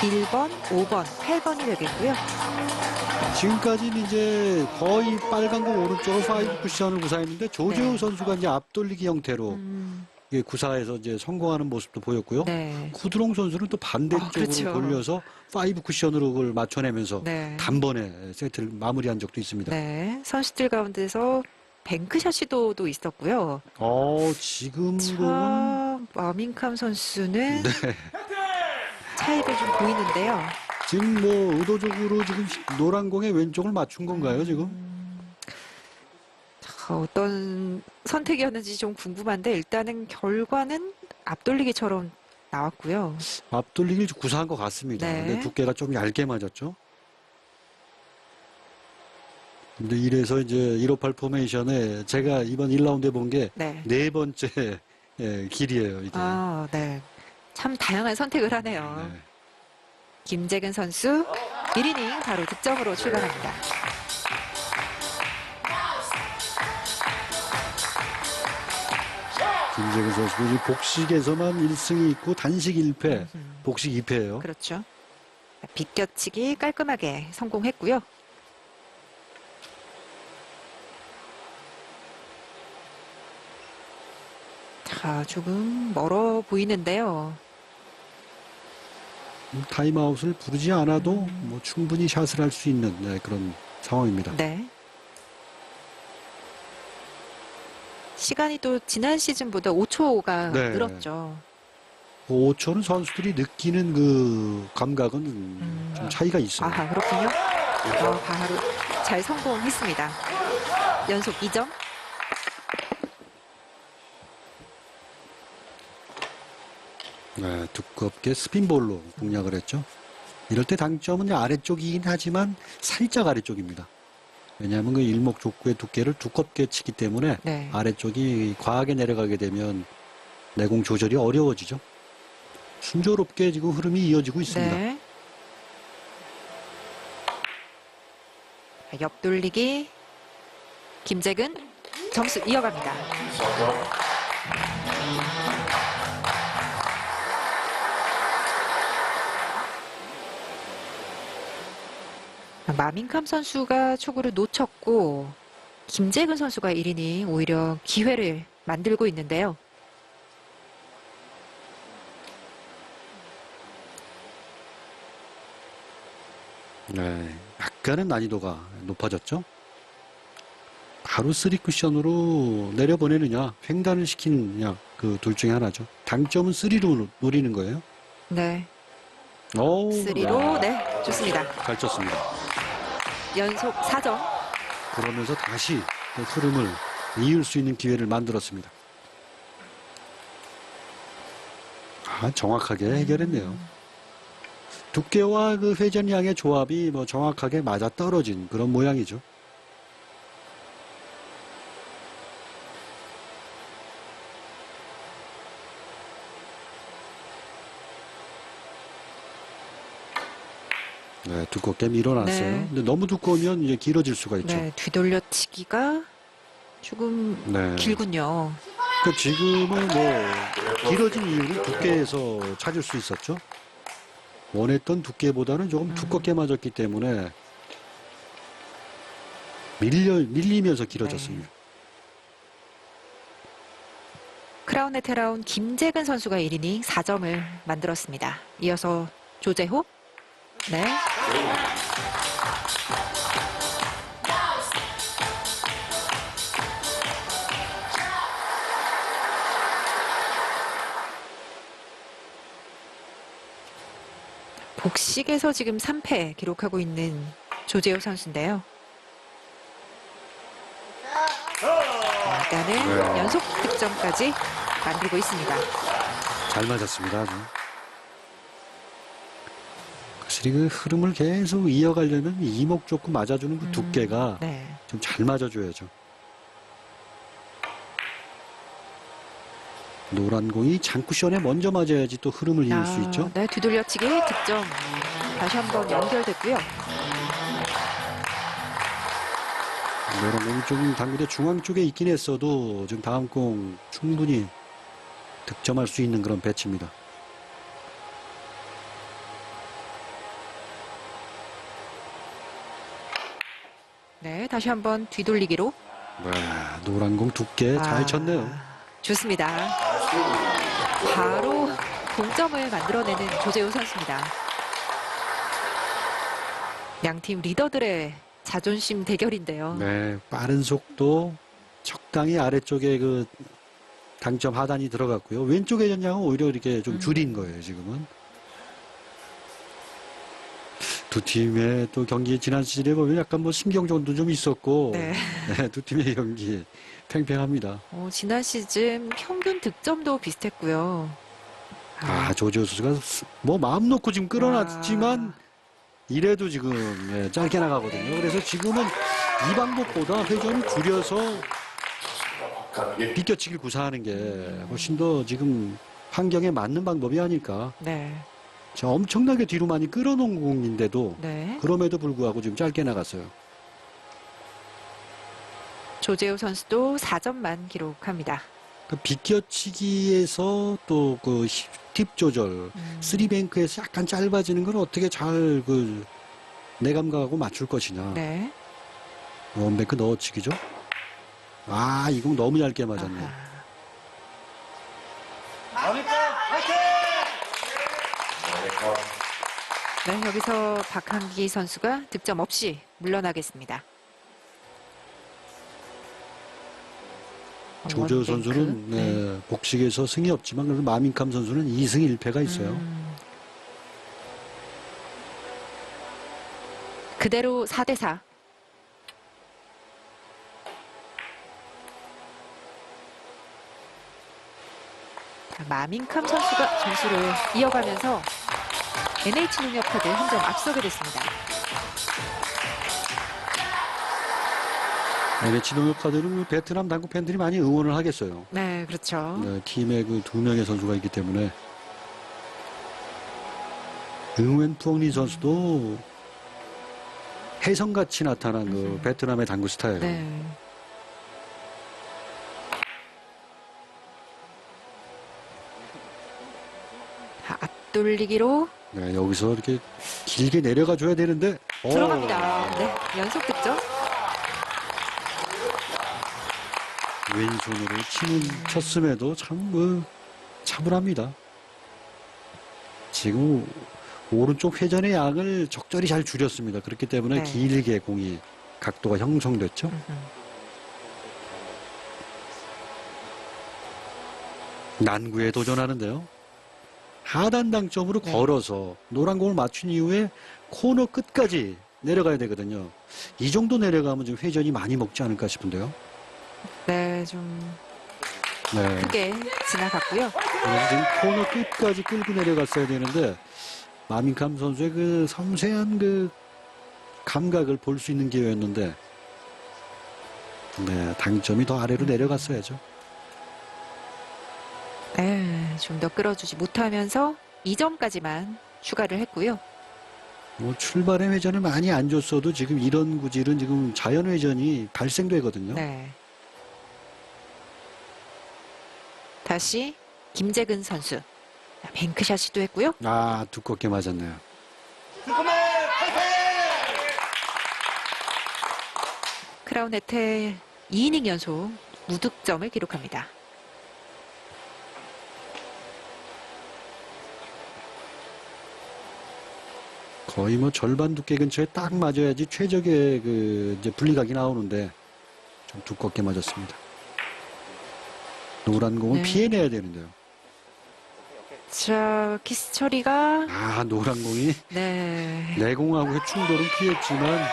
1번, 5번, 8번이 되겠고요. 지금까지는 이제 거의 빨간 공 오른쪽으로 파이브 쿠션을 구사했는데 조재호 네. 선수가 이제 앞돌리기 형태로 음, 예, 구사해서 이제 성공하는 모습도 보였고요. 네. 구드롱 선수는 또 반대쪽으로 아, 그렇죠. 돌려서 파이브 쿠션으로 그걸 맞춰내면서 네. 단번에 세트를 마무리한 적도 있습니다. 네. 선수들 가운데서 뱅크샷 시도도 있었고요. 어, 지금 참, 마밍캄 선수는 네. 차이를 좀 보이는데요. 지금 뭐 의도적으로 지금 노란 공에 왼쪽을 맞춘 건가요, 지금? 자, 어떤 선택이었는지 좀 궁금한데 일단은 결과는 앞돌리기처럼 나왔고요. 앞돌리기를 구사한 것 같습니다. 네. 근데 두께가 좀 얇게 맞았죠. 근데 이래서 이제 158 포메이션에 제가 이번 1라운드에 본 게네 네. 번째 예, 길이에요, 이게. 아, 네. 참 다양한 선택을 하네요. 네. 김재근 선수 1이닝 바로 득점으로 출발합니다. 김재근 선수도 이 복식에서만 1승이 있고 단식 1패, 복식 2패예요. 그렇죠. 비껴치기 깔끔하게 성공했고요. 자, 조금 멀어 보이는데요. 타임아웃을 부르지 않아도 뭐 충분히 샷을 할 수 있는 네, 그런 상황입니다. 네. 시간이 또 지난 시즌보다 5초가 네. 늘었죠. 5초는 선수들이 느끼는 그 감각은 좀 차이가 있어요. 음. 아하, 그렇군요. 어, 바로 잘 성공했습니다. 연속 2점. 네, 두껍게 스핀볼로 공략을 했죠. 이럴 때 당점은 아래쪽이긴 하지만 살짝 아래쪽입니다. 왜냐하면 그 일목 족구의 두께를 두껍게 치기 때문에 네. 아래쪽이 과하게 내려가게 되면 내공 조절이 어려워지죠. 순조롭게 지금 흐름이 이어지고 있습니다. 네. 옆돌리기 김재근 점수 이어갑니다. 마민캄 선수가 초구를 놓쳤고 김재근 선수가 1이닝 오히려 기회를 만들고 있는데요. 네, 약간은 난이도가 높아졌죠. 바로 쓰리 쿠션으로 내려보내느냐, 횡단을 시키느냐, 그 둘 중에 하나죠. 당점은 쓰리로 노리는 거예요. 네, 오, 3로 네 좋습니다. 잘 쳤습니다. 연속 4점. 그러면서 다시 그 흐름을 이을 수 있는 기회를 만들었습니다. 아, 정확하게 해결했네요. 두께와 그 회전량의 조합이 뭐 정확하게 맞아 떨어진 그런 모양이죠. 네, 두껍게 밀어놨어요. 네. 근데 너무 두꺼우면 이제 길어질 수가 있죠. 네, 뒤돌려치기가 조금 네. 길군요. 그 지금은 뭐 길어진 이유를 두께에서 찾을 수 있었죠. 원했던 두께보다는 조금 두껍게 맞았기 때문에 밀려 밀리면서 길어졌습니다. 크라운에 테라운 김재근 선수가 1이닝 4점을 만들었습니다. 이어서 조재호. 네. 복식에서 지금 3패 기록하고 있는 조재호 선수인데요. 일단은 네. 연속 득점까지 만들고 있습니다. 잘 맞았습니다. 아주. 확실히 그 흐름을 계속 이어가려면 이목 좋고 맞아주는 그 두께가 네. 좀 잘 맞아줘야죠. 노란 공이 장쿠션에 먼저 맞아야지 또 흐름을 이을 수 아, 있죠. 네, 뒤돌려치기 득점 다시 한번 연결됐고요. 노란 공이 좀 당구대 중앙 쪽에 있긴 했어도 지금 다음 공 충분히 득점할 수 있는 그런 배치입니다. 네, 다시 한번 뒤돌리기로. 네, 노란 공 두께 잘 아, 쳤네요. 좋습니다. 바로 동점을 만들어내는 조재우 선수입니다. 양팀 리더들의 자존심 대결인데요. 네, 빠른 속도, 적당히 아래쪽에 그 당점 하단이 들어갔고요. 왼쪽의 전장은 오히려 이렇게 좀 음. 줄인 거예요, 지금은. 두 팀의 또 경기 지난 시즌에 보면 약간 뭐 신경전도 좀 있었고, 네. 네, 두 팀의 경기 팽팽합니다. 어, 지난 시즌 평균 득점도 비슷했고요. 아, 조지호 선수가 스- 뭐 마음 놓고 지금 끌어놨지만 아. 이래도 지금 예, 짧게 나가거든요. 그래서 지금은 이 방법보다 회전을 줄여서 비껴치기를 구사하는 게 훨씬 더 지금 환경에 맞는 방법이 아닐까. 네, 자, 엄청나게 뒤로 많이 끌어놓은 공인데도 네. 그럼에도 불구하고 지금 짧게 나갔어요. 조재우 선수도 4점만 기록합니다. 그 비껴치기에서 또 그 팁 조절, 음, 쓰리뱅크에서 약간 짧아지는 걸 어떻게 잘 그 내감각하고 맞출 것이냐. 네. 원뱅크 넣어치기죠. 아, 이공 너무 얇게 맞았네. 아하. 네, 여기서 박한기 선수가 득점 없이 물러나겠습니다. 조재호 원뱅크. 선수는 네, 복식에서 승이 없지만 그래도 마민캄 선수는 2승 1패가 있어요. 음. 그대로 4대 4. 마민캄 선수가 점수를 이어가면서 NH농협카드 한 점 앞서게 됐습니다. NH 농협카드는 베트남 당구 팬들이 많이 응원을 하겠어요. 네, 그렇죠. 네, 팀에 그 두 명의 선수가 있기 때문에 응웬 푸엉린 선수도 혜성같이 나타난 그 음. 베트남의 당구 스타일. 네. 자, 앞돌리기로 네, 여기서 이렇게 길게 내려가 줘야 되는데 어, 들어갑니다. 네, 연속 득점. 왼손으로 치는 쳤음에도 참그 차분합니다. 지금 오른쪽 회전의 양을 적절히 잘 줄였습니다. 그렇기 때문에 네. 길게 공이 각도가 형성됐죠. 음흠. 난구에 도전하는데요. 하단 당점으로 네. 걸어서 노란 공을 맞춘 이후에 코너 끝까지 내려가야 되거든요. 이 정도 내려가면 좀 회전이 많이 먹지 않을까 싶은데요. 네, 좀 네. 크게 지나갔고요. 지금 코너 끝까지 끌고 내려갔어야 되는데 마민캄 선수의 그 섬세한 그 감각을 볼 수 있는 기회였는데 네, 당점이 더 아래로 내려갔어야죠. 네, 좀더 끌어주지 못하면서 2점까지만 추가를 했고요. 뭐 출발의 회전을 많이 안 줬어도 지금 이런 구질은 지금 자연 회전이 발생되거든요. 네. 다시 김재근 선수. 자, 뱅크샷 시도했고요. 아 두껍게 맞았네요. 크라운 혜태 2이닝 연속 무득점을 기록합니다. 거의 뭐 절반 두께 근처에 딱 맞아야지 최적의 그 이제 분리각이 나오는데 좀 두껍게 맞았습니다. 노란 공은 네. 피해내야 되는데요. 자, 키스 처리가 아 노란 공이 네. 내 공하고의 충돌은 피했지만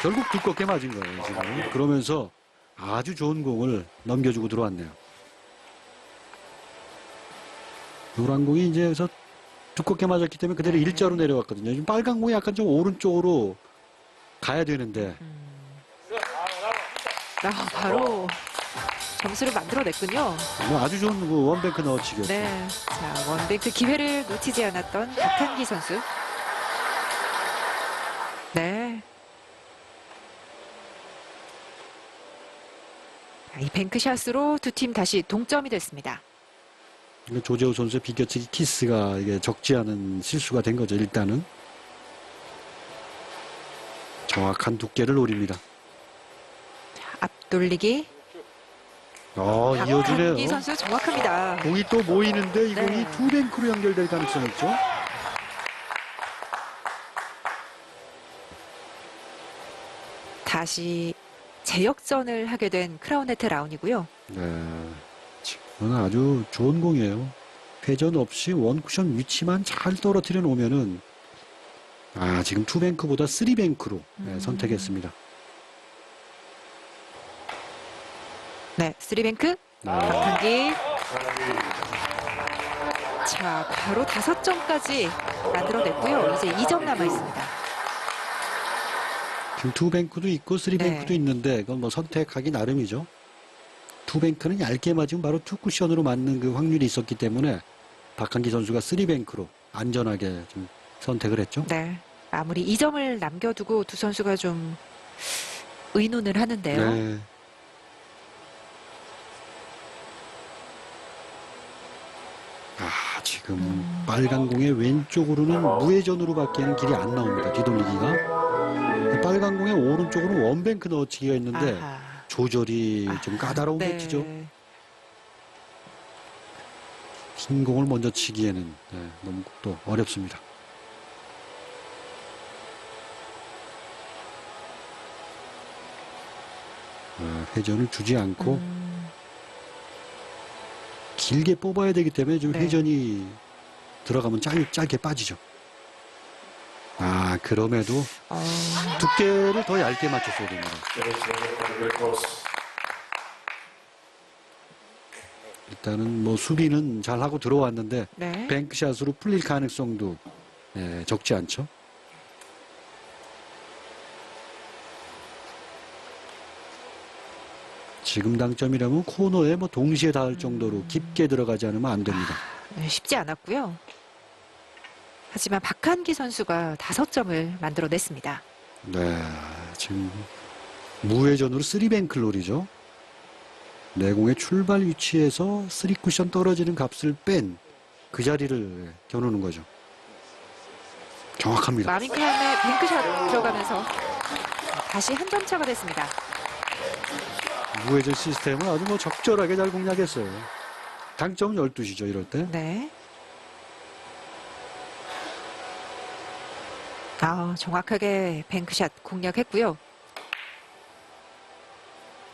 결국 두껍게 맞은 거예요 지금. 그러면서 아주 좋은 공을 넘겨주고 들어왔네요. 노란 공이 이제 두껍게 맞았기 때문에 그대로 네. 일자로 내려왔거든요. 지금 빨간 공이 약간 좀 오른쪽으로 가야 되는데 음. 아, 바로 점수를 만들어냈군요. 뭐 아주 좋은 그 원뱅크 넣어치기였죠. 네. 자, 원뱅크 기회를 놓치지 않았던 박한기 선수. 네. 자, 이 뱅크샷으로 두 팀 다시 동점이 됐습니다. 조재호 선수의 비껴치기 키스가 이게 적지 않은 실수가 된 거죠. 일단은 정확한 두께를 노립니다. 돌리기. 어, 박한기 이어주네요. 선수 정확합니다. 공이 또 모이는데 이 네. 공이 투뱅크로 연결될 가능성이 있죠. 다시 재역전을 하게 된 크라운네트 라운이고요. 네. 지금은 아주 좋은 공이에요. 회전 없이 원쿠션 위치만 잘 떨어뜨려 놓으면은 아, 지금 투뱅크보다 쓰리뱅크로 네, 음. 선택했습니다. 네, 쓰리뱅크. 네. 박한기. 자, 바로 다섯 점까지 만들어냈고요. 이제 2점 남아 있습니다. 지금 투뱅크도 있고 쓰리뱅크도 네. 있는데 그건 뭐 선택하기 나름이죠. 투뱅크는 얇게 맞으면 바로 투 쿠션으로 맞는 그 확률이 있었기 때문에 박한기 선수가 쓰리 뱅크로 안전하게 좀 선택을 했죠. 네. 아무리 2점을 남겨두고 두 선수가 좀 의논을 하는데요. 네. 아, 지금 음. 빨간 공의 왼쪽으로는 무회전으로 밖에는 길이 안 나옵니다. 뒤돌리기가. 빨간 공의 오른쪽으로는 원뱅크 넣어치기가 있는데 아하. 조절이 좀 아하. 까다로운 네. 배치죠. 흰 공을 먼저 치기에는 네, 너무 또 어렵습니다. 어, 회전을 주지 않고 음, 길게 뽑아야 되기 때문에 좀 네. 회전이 들어가면 짧, 짧게 빠지죠. 아, 그럼에도 어, 두께를 더 얇게 맞췄어야 됩니다. 일단은 뭐 수비는 잘 하고 들어왔는데 네. 뱅크샷으로 풀릴 가능성도 예, 적지 않죠. 지금 당점이라면 코너에 뭐 동시에 닿을 정도로 깊게 들어가지 않으면 안 됩니다. 네, 쉽지 않았고요. 하지만 박한기 선수가 다섯 점을 만들어냈습니다. 네, 지금 무회전으로 쓰리뱅크 롤이죠. 내공의 출발 위치에서 쓰리 쿠션 떨어지는 값을 뺀 그 자리를 겨누는 거죠. 정확합니다. 마민카의 뱅크샷 들어가면서 다시 한 점 차가 됐습니다. 무회전 시스템을 아주 뭐 적절하게 잘 공략했어요. 당점 12시죠, 이럴 때. 네. 아, 정확하게 뱅크샷 공략했고요.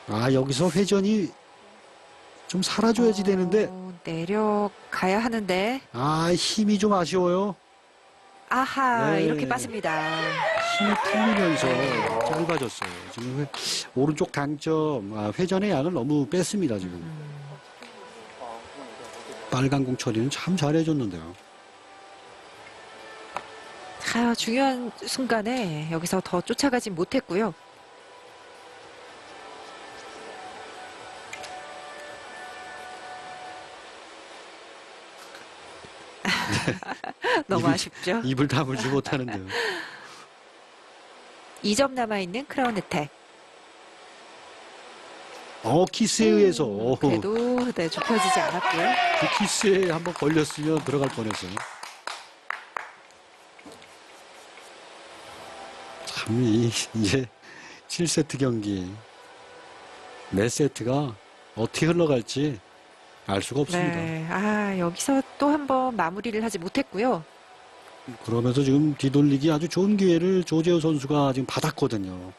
아, 여기서 회전이 좀 사라져야지 되는데, 어, 내려가야 하는데 아, 힘이 좀 아쉬워요. 아하 네. 이렇게 빠집니다. 힘이 풀리면서 짧아졌어요. 지금 회- 오른쪽 당점, 아, 회전의 양을 너무 뺐습니다, 지금. 음, 빨간 공 처리는 참 잘해줬는데요. 아, 중요한 순간에 여기서 더 쫓아가진 못했고요. 너무 입을- 아쉽죠. 입을 다물지 못하는데요. 2점 남아있는 크라운 혜택. 어, 키스에 의해서, 어, 그 그래도 네, 좁혀지지 않았고요. 키스에 한번 걸렸으면 들어갈 뻔했어요. 이, 이제 7세트 경기, 몇 세트가 어떻게 흘러갈지 알 수가 없습니다. 네, 아 여기서 또 한 번 마무리를 하지 못했고요. 그러면서 지금 뒤돌리기 아주 좋은 기회를 조재호 선수가 지금 받았거든요.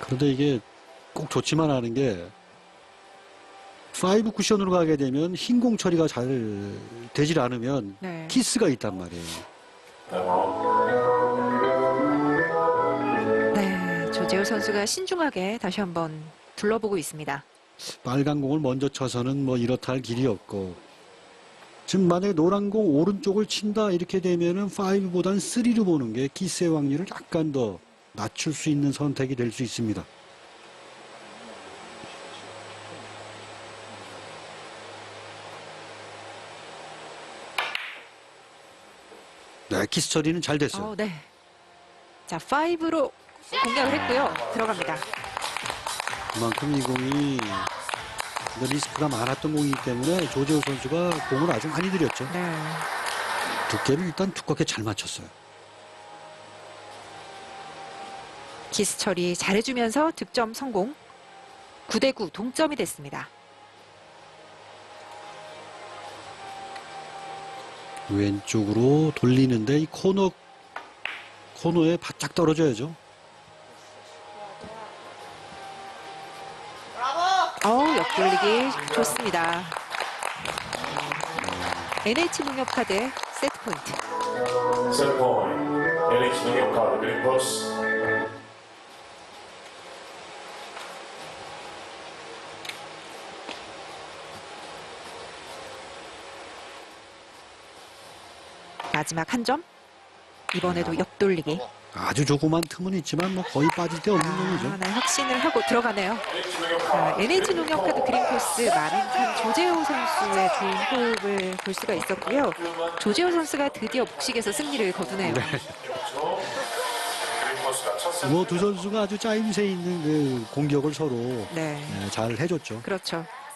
그런데 이게 꼭 좋지만 않은 게 파이브 쿠션으로 가게 되면 흰 공 처리가 잘 되질 않으면 네. 키스가 있단 말이에요. 네, 조재호 선수가 신중하게 다시 한번 둘러보고 있습니다. 빨간 공을 먼저 쳐서는 뭐 이렇다 할 길이 없고 지금 만약에 노란 공 오른쪽을 친다 이렇게 되면은 5보단 3로 보는 게 키스의 확률을 약간 더 낮출 수 있는 선택이 될 수 있습니다. 네, 키스 처리는 잘 됐어요. 어, 네. 자, 5로 공략을 했고요. 들어갑니다. 그만큼 이 공이 리스크가 많았던 공이기 때문에 조재호 선수가 공을 아주 많이 들였죠. 네. 두께를 일단 두껍게 잘 맞췄어요. 기스 처리 잘해주면서 득점 성공. 9대9 동점이 됐습니다. 왼쪽으로 돌리는데 이 코너 코너에 바짝 떨어져야죠. 옆돌리기 좋습니다. NH농협카드 세트 포인트. Set point. NH 능력카드 그린 플러스. 마지막 한 점. 이번에도 옆돌리기. 아주 조그만 틈은 있지만 뭐 거의 빠질 데 없는 놈이죠. 아, 네, 확신을 하고 들어가네요. 자, NH 농협카드 그린 코스 마린칸 조재호 선수의 좋은 호흡을 볼 수가 있었고요. 조재호 선수가 드디어 복식에서 승리를 거두네요. 그린 플러스가 첫 세트. 뭐두 선수가 아주 짜임새 있는 그 공격을 서로 네, 예, 잘 해줬죠. 그렇죠.